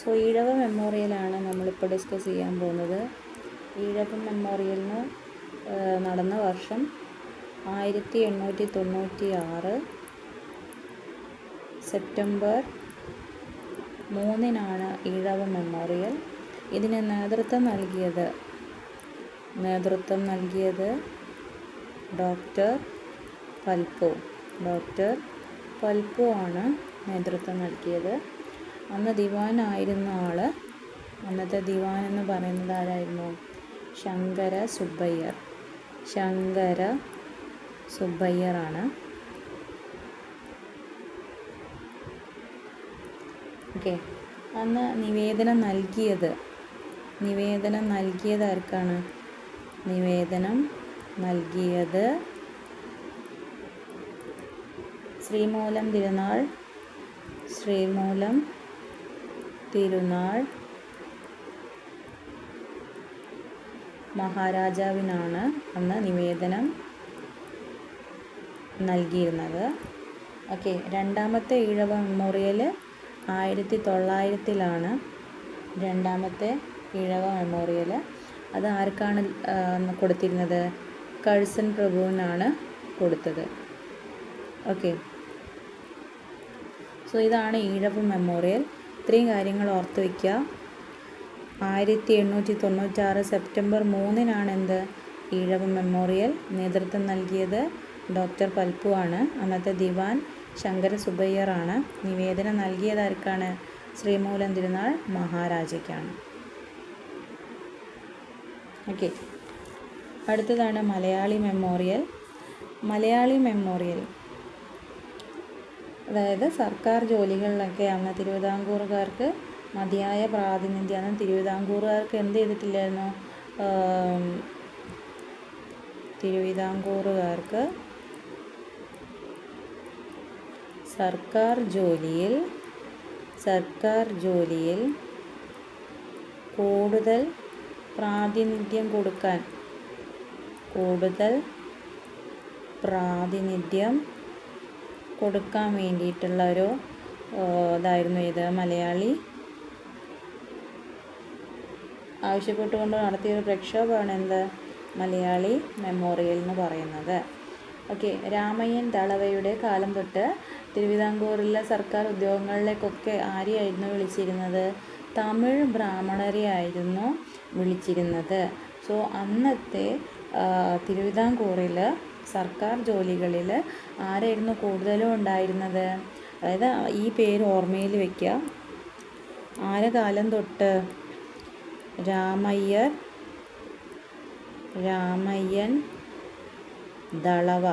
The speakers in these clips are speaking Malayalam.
സോ ഈഴവ മെമ്മോറിയലാണ് നമ്മളിപ്പോൾ ഡിസ്കസ് ചെയ്യാൻ പോകുന്നത്. ഈഴവ മെമ്മോറിയലിന് നടന്ന വർഷം ആയിരത്തി എണ്ണൂറ്റി തൊണ്ണൂറ്റി ആറ് സെപ്റ്റംബർ മൂന്നിനാണ് ഈഴവ മെമ്മോറിയൽ ഇതിന് നേതൃത്വം നൽകിയത് നേതൃത്വം നൽകിയത് ഡോക്ടർ പൽപ്പു. ഡോക്ടർ പൽപ്പു ആണ് നേതൃത്വം നൽകിയത്. അന്ന് ദിവാനായിരുന്ന ആൾ അന്നത്തെ ദിവാൻ എന്ന് പറയുന്നത് ആരായിരുന്നു? ശങ്കര സുബ്ബയ്യർ. ശങ്കര സുബ്ബയ്യറാണ് ഓക്കെ. അന്ന് നിവേദനം നൽകിയത് നിവേദനം നൽകിയത് ആർക്കാണ്? നിവേദനം നൽകിയത് ശ്രീമൂലം തിരുനാൾ ശ്രീമൂലം തിരുനാൾ മഹാരാജാവിനാണ് അന്ന് നിവേദനം നൽകിയിരുന്നത്. ഓക്കെ രണ്ടാമത്തെ ഈഴവ മെമ്മോറിയൽ ആയിരത്തി തൊള്ളായിരത്തിലാണ് രണ്ടാമത്തെ ഈഴവ മെമ്മോറിയൽ അത് ആർക്കാണ് കൊടുത്തിരുന്നത്? കഴ്സൺ പ്രഭുവിനാണ് കൊടുത്തത്. ഓക്കെ. സോ ഇതാണ് ഈഴവ മെമ്മോറിയൽ. ഇത്രയും കാര്യങ്ങൾ ഓർത്ത് വയ്ക്കുക ആയിരത്തി എണ്ണൂറ്റി തൊണ്ണൂറ്റാറ് സെപ്റ്റംബർ മൂന്നിനാണ് എന്ത് ഈഴവ മെമ്മോറിയൽ നേതൃത്വം നൽകിയത് ഡോക്ടർ പൽപ്പു ആണ് അന്നത്തെ ദിവാൻ ശങ്കര സുബയ്യറാണ്. നിവേദനം നൽകിയത് ആർക്കാണ്? ശ്രീമൂലം തിരുനാൾ മഹാരാജയ്ക്കാണ്. ഓക്കെ. അടുത്തതാണ് മലയാളി മെമ്മോറിയൽ. മലയാളി മെമ്മോറിയൽ അതായത് സർക്കാർ ജോലികളിലൊക്കെ അന്ന് തിരുവിതാംകൂറുകാർക്ക് മതിയായ പ്രാതിനിധ്യം അന്ന് തിരുവിതാംകൂറുകാർക്ക് എന്ത് ചെയ്തിട്ടില്ലായിരുന്നു? തിരുവിതാംകൂറുകാർക്ക് സർക്കാർ ജോലിയിൽ സർക്കാർ ജോലിയിൽ കൂടുതൽ പ്രാതിനിധ്യം കൊടുക്കാൻ കൂടുതൽ പ്രാതിനിധ്യം കൊടുക്കാൻ വേണ്ടിയിട്ടുള്ള ഒരു ഇതായിരുന്നു ഇത്. മലയാളി ആവശ്യപ്പെട്ടുകൊണ്ട് നടത്തിയ ഒരു പ്രക്ഷോഭമാണ് എന്ത്? മലയാളി മെമ്മോറിയൽ എന്ന് പറയുന്നത്. ഓക്കെ രാമയ്യൻ ദളവയുടെ കാലം തൊട്ട് തിരുവിതാംകൂറിലെ സർക്കാർ ഉദ്യോഗങ്ങളിലേക്കൊക്കെ ആരെയായിരുന്നു വിളിച്ചിരുന്നത്? തമിഴ് ബ്രാഹ്മണരെയായിരുന്നു വിളിച്ചിരുന്നത്. സോ അന്നത്തെ തിരുവിതാംകൂറിൽ സർക്കാർ ജോലികളിൽ ആരായിരുന്നു കൂടുതലും ഉണ്ടായിരുന്നത്? അതായത് ഈ പേര് ഓർമ്മയിൽ വയ്ക്കുക ആരകാലം തൊട്ട്? രാമയ്യർ രാമയ്യൻ ദളവ.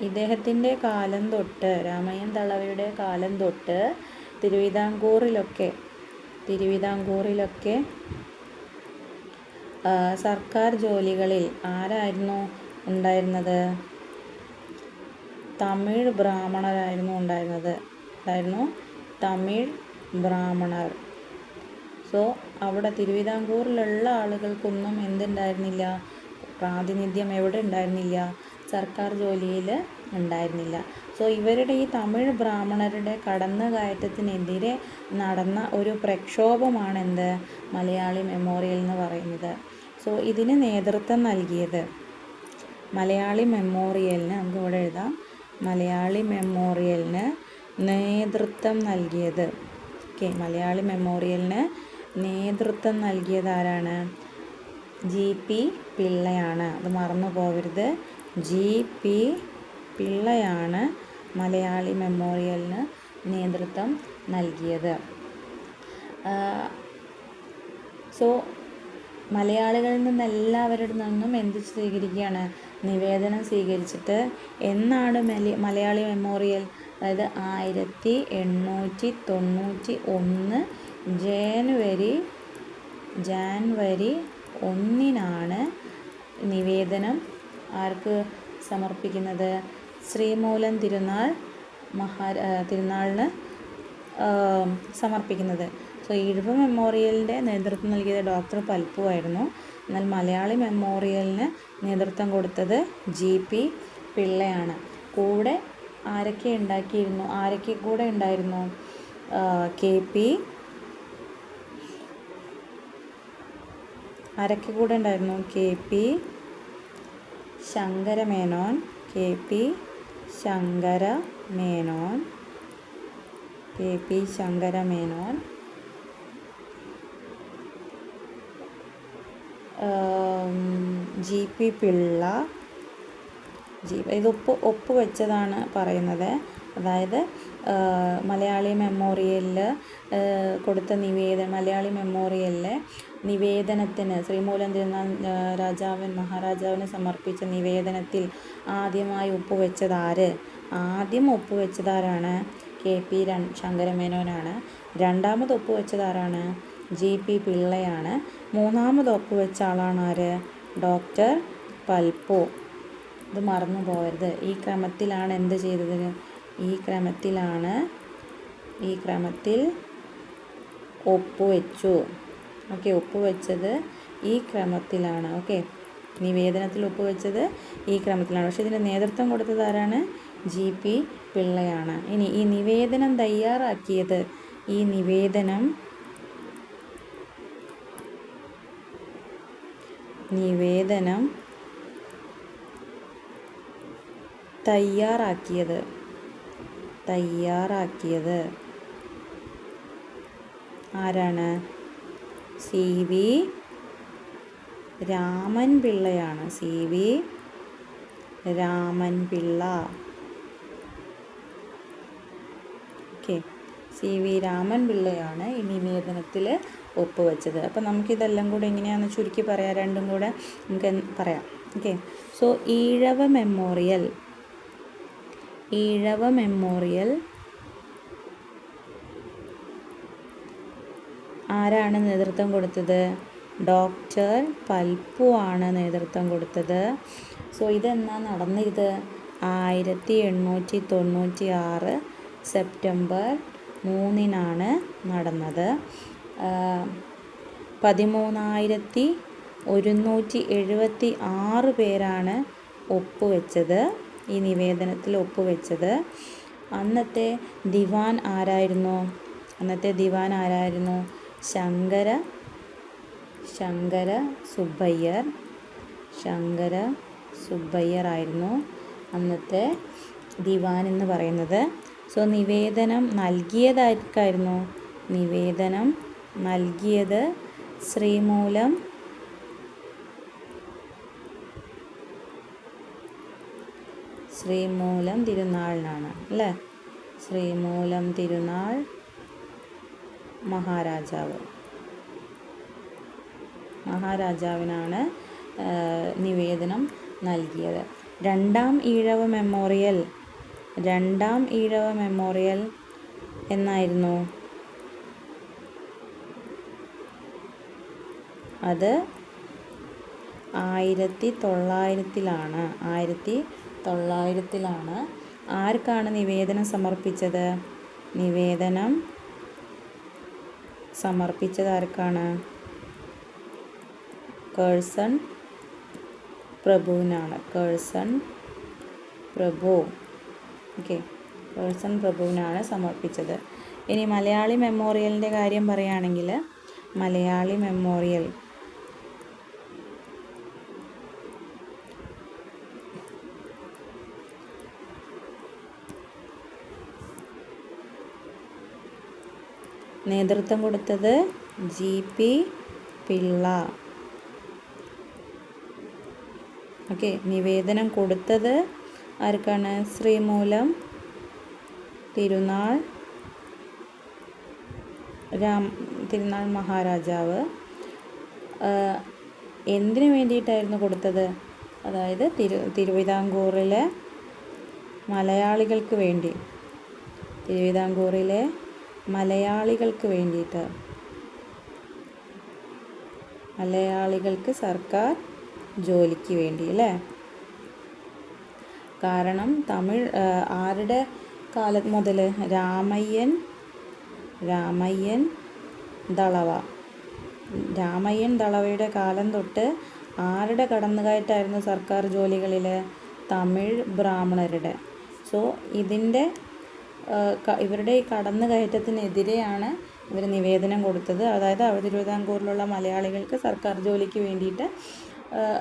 ഇദ്ദേഹത്തിന്റെ കാലം തൊട്ട് രാമയ്യൻ ദളവയുടെ കാലം തൊട്ട് തിരുവിതാംകൂറിലൊക്കെ തിരുവിതാംകൂറിലൊക്കെ സർക്കാർ ജോലികളിൽ ആരായിരുന്നു ഉണ്ടായിരുന്നത്? തമിഴ് ബ്രാഹ്മണരായിരുന്നു ഉണ്ടായിരുന്നത്. ആയിരുന്നു തമിഴ് ബ്രാഹ്മണർ. സോ അവിടെ തിരുവിതാംകൂറിലുള്ള ആളുകൾക്കൊന്നും എന്തുണ്ടായിരുന്നില്ല? പ്രാതിനിധ്യം എവിടെ ഉണ്ടായിരുന്നില്ല? സർക്കാർ ജോലിയിൽ ഉണ്ടായിരുന്നില്ല. സോ ഇവരുടെ ഈ തമിഴ് ബ്രാഹ്മണരുടെ കടന്നുകയറ്റത്തിനെതിരെ നടന്ന ഒരു പ്രക്ഷോഭമാണ് എന്ത് മലയാളി മെമ്മോറിയൽ എന്ന് പറയുന്നത്. സോ ഇതിന് നേതൃത്വം നൽകിയത് മലയാളി മെമ്മോറിയലിന് നമുക്ക് ഇവിടെ എഴുതാം. മലയാളി മെമ്മോറിയലിന് നേതൃത്വം നൽകിയത്. ഓക്കെ മലയാളി മെമ്മോറിയലിന് നേതൃത്വം നൽകിയത് ആരാണ്? ജി പി പിള്ളയാണ്. അത് മറന്നു പോകരുത് ജി പി പിള്ളയാണ് മലയാളി മെമ്മോറിയലിന് നേതൃത്വം നൽകിയത്. സോ മലയാളികളിൽ നിന്ന് എല്ലാവരുടെ നിന്നും എന്ത് സ്വീകരിക്കുകയാണ്? നിവേദനം സ്വീകരിച്ചിട്ട് എന്നാണ് മലി മലയാളി മെമ്മോറിയൽ? അതായത് ആയിരത്തി എണ്ണൂറ്റി തൊണ്ണൂറ്റി ഒന്ന് ജാനുവരി ജാൻവരി ഒന്നിനാണ് നിവേദനം ആർക്ക് സമർപ്പിക്കുന്നത്? ശ്രീമൂലം തിരുനാൾ മഹാ തിരുനാളിന് സമർപ്പിക്കുന്നത്. സോ ഇഴുവ മെമ്മോറിയലിന്റെ നേതൃത്വം നൽകിയത് ഡോക്ടർ പൽപ്പു ആയിരുന്നു. എന്നാൽ മലയാളി മെമ്മോറിയലിന് നേതൃത്വം കൊടുത്തത് ജി പി പിള്ളയാണ്. കൂടെ ആരൊക്കെ ഉണ്ടാക്കിയിരുന്നു? ആരൊക്കെ കൂടെ ഉണ്ടായിരുന്നു? കെ പി ആരൊക്കെ കൂടെ ഉണ്ടായിരുന്നു? K P Sankaramenon K P Sankaramenon K P Sankara Menon. G P Pillai. G ഇത് ഒപ്പ് ഒപ്പ് വെച്ചതാണ് പറയുന്നത്. അതായത് മലയാളി മെമ്മോറിയലിൽ കൊടുത്ത നിവേദനം മലയാളി മെമ്മോറിയലിലെ നിവേദനത്തിന് ശ്രീമൂലം തിരുനാൾ രാജാവൻ മഹാരാജാവിന് സമർപ്പിച്ച നിവേദനത്തിൽ ആദ്യമായി ഒപ്പുവെച്ചത് ആര് ആദ്യം ഒപ്പുവെച്ചതാരാണ്? കെ പി രൺ ശങ്കരമേനോനാണ്. രണ്ടാമത് ഒപ്പുവെച്ചതാരാണ്? G P പിള്ളയാണ്. മൂന്നാമത് ഒപ്പുവെച്ച ആളാണ് ആര് ഡോക്ടർ പൽപ്പോ ഇത് മറന്നു പോകരുത് ഈ ക്രമത്തിലാണ് എന്ത് ചെയ്തത്? ഈ ക്രമത്തിലാണ് ഈ ക്രമത്തിൽ ഒപ്പുവെച്ചു. ഓക്കെ ഒപ്പുവെച്ചത് ഈ ക്രമത്തിലാണ്. ഓക്കെ നിവേദനത്തിൽ ഉപ്പ് ഒപ്പുവെച്ചത് ഈ ക്രമത്തിലാണ്. പക്ഷേ ഇതിന്റെ നേതൃത്വം കൊടുത്തത് ആരാണ്? ജി പി പിള്ളയാണ്. ഇനി ഈ നിവേദനം തയ്യാറാക്കിയത് ഈ നിവേദനം നിവേദനം തയ്യാറാക്കിയത് തയ്യാറാക്കിയത് ആരാണ്? C V Raman പിള്ളയാണ്. C V Raman Pillai. Okay. C V Raman പിള്ളയാണ് ഈ നിവേദനത്തിൽ ഒപ്പുവെച്ചത് അപ്പം നമുക്കിതെല്ലാം കൂടെ എങ്ങനെയാണെന്ന് ചുരുക്കി പറയാം. രണ്ടും കൂടെ നമുക്ക് പറയാം. Okay. So Ezhava memorial. Ezhava memorial ആരാണ് നേതൃത്വം കൊടുത്തത്? ഡോക്ടർ പൽപ്പു ആണ് നേതൃത്വം കൊടുത്തത്. സോ ഇതെന്നാ നടന്നത് ആയിരത്തി എണ്ണൂറ്റി തൊണ്ണൂറ്റി ആറ് സെപ്റ്റംബർ മൂന്നിനാണ് നടന്നത്. പതിമൂന്നായിരത്തി ഒരുന്നൂറ്റി എഴുപത്തി ആറ് പേരാണ് ഒപ്പുവെച്ചത്. ഈ നിവേദനത്തിൽ ഒപ്പുവെച്ചത്. അന്നത്തെ ദിവാൻ ആരായിരുന്നു? അന്നത്തെ ദിവാൻ ആരായിരുന്നു? ശങ്കര ശങ്കര സുബ്ബയ്യർ ശങ്കര സുബ്ബയ്യർ ആയിരുന്നു അന്നത്തെ ദിവാൻ എന്ന് പറയുന്നത്. സോ നിവേദനം നൽകിയതായിരിക്കായിരുന്നു നിവേദനം നൽകിയത് ശ്രീമൂലം ശ്രീമൂലം തിരുനാളിനാണ് അല്ലേ? ശ്രീമൂലം തിരുനാൾ മഹാരാജാവ്. മഹാരാജാവിനാണ് നിവേദനം നൽകിയത്. രണ്ടാം ഈഴവ മെമ്മോറിയൽ രണ്ടാം ഈഴവ മെമ്മോറിയൽ എന്നായിരുന്നു. അത് ആയിരത്തി തൊള്ളായിരത്തിലാണ് ആയിരത്തി തൊള്ളായിരത്തിലാണ് ആർക്കാണ് നിവേദനം സമർപ്പിച്ചത്? നിവേദനം സമർപ്പിച്ചത് ആർക്കാണ് കേഴ്സൺ പ്രഭുവിനാണ്. കേഴ്സൺ പ്രഭു. ഓക്കെ. കേഴ്സൺ പ്രഭുവിനാണ് സമർപ്പിച്ചത്. ഇനി മലയാളി മെമ്മോറിയലിന്റെ കാര്യം പറയുകയാണെങ്കിൽ മലയാളി മെമ്മോറിയൽ നേതൃത്വം കൊടുത്തത് ജി പി പിള്ള. ഓക്കെ നിവേദനം കൊടുത്തത് ആർക്കാണ്? ശ്രീമൂലം തിരുനാൾ രാം തിരുനാൾ മഹാരാജാവ്. എന്തിനു വേണ്ടിയിട്ടായിരുന്നു കൊടുത്തത്? അതായത് തിരു തിരുവിതാംകൂറിലെ മലയാളികൾക്ക് വേണ്ടി. തിരുവിതാംകൂറിലെ മലയാളികൾക്ക് വേണ്ടിയിട്ട്. മലയാളികൾക്ക് സർക്കാർ ജോലിക്ക് വേണ്ടി അല്ലേ? കാരണം തമിഴ് ആരുടെ കാലം മുതൽ രാമയ്യൻ രാമയ്യൻ ദളവ. രാമയ്യൻ ദളവയുടെ കാലം തൊട്ട് ആരുടെ കടന്നുകയറ്റായിരുന്നു സർക്കാർ ജോലികളിൽ തമിഴ് ബ്രാഹ്മണരുടെ. സോ ഇതിന്റെ ഇവരുടെ ഈ കടന്നുകയറ്റത്തിനെതിരെയാണ് ഇവർ നിവേദനം കൊടുത്തത്. അതായത് അവർ തിരുവിതാംകൂറിലുള്ള മലയാളികൾക്ക് സർക്കാർ ജോലിക്ക് വേണ്ടിയിട്ട്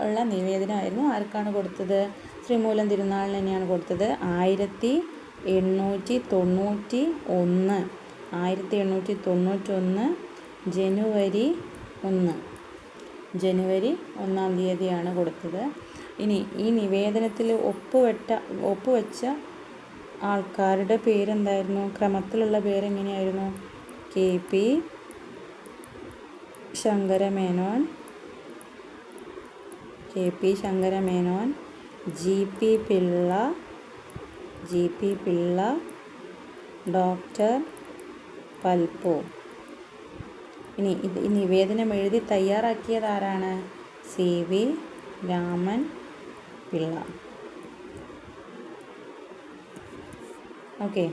ഉള്ള നിവേദനമായിരുന്നു. ആർക്കാണ് കൊടുത്തത്? ശ്രീമൂലം തിരുനാളിന് തന്നെയാണ് കൊടുത്തത്. ആയിരത്തി എണ്ണൂറ്റി തൊണ്ണൂറ്റി ഒന്ന്. ആയിരത്തി എണ്ണൂറ്റി തൊണ്ണൂറ്റൊന്ന് ജനുവരി ഒന്ന്. ജനുവരി ഒന്നാം തീയതിയാണ് കൊടുത്തത്. ഇനി ഈ നിവേദനത്തിൽ ഒപ്പുവെട്ട ഒപ്പുവെച്ച ആൾക്കാരുടെ പേരെന്തായിരുന്നു? ക്രമത്തിലുള്ള പേരെങ്ങനെയായിരുന്നു? K P Sankaramenon K P Sankaramenon G P Pillai G P Pillai doctor Palpu. ഇനി ഇത് നിവേദനം എഴുതി തയ്യാറാക്കിയത് ആരാണ്? C V Raman Pillai. Okay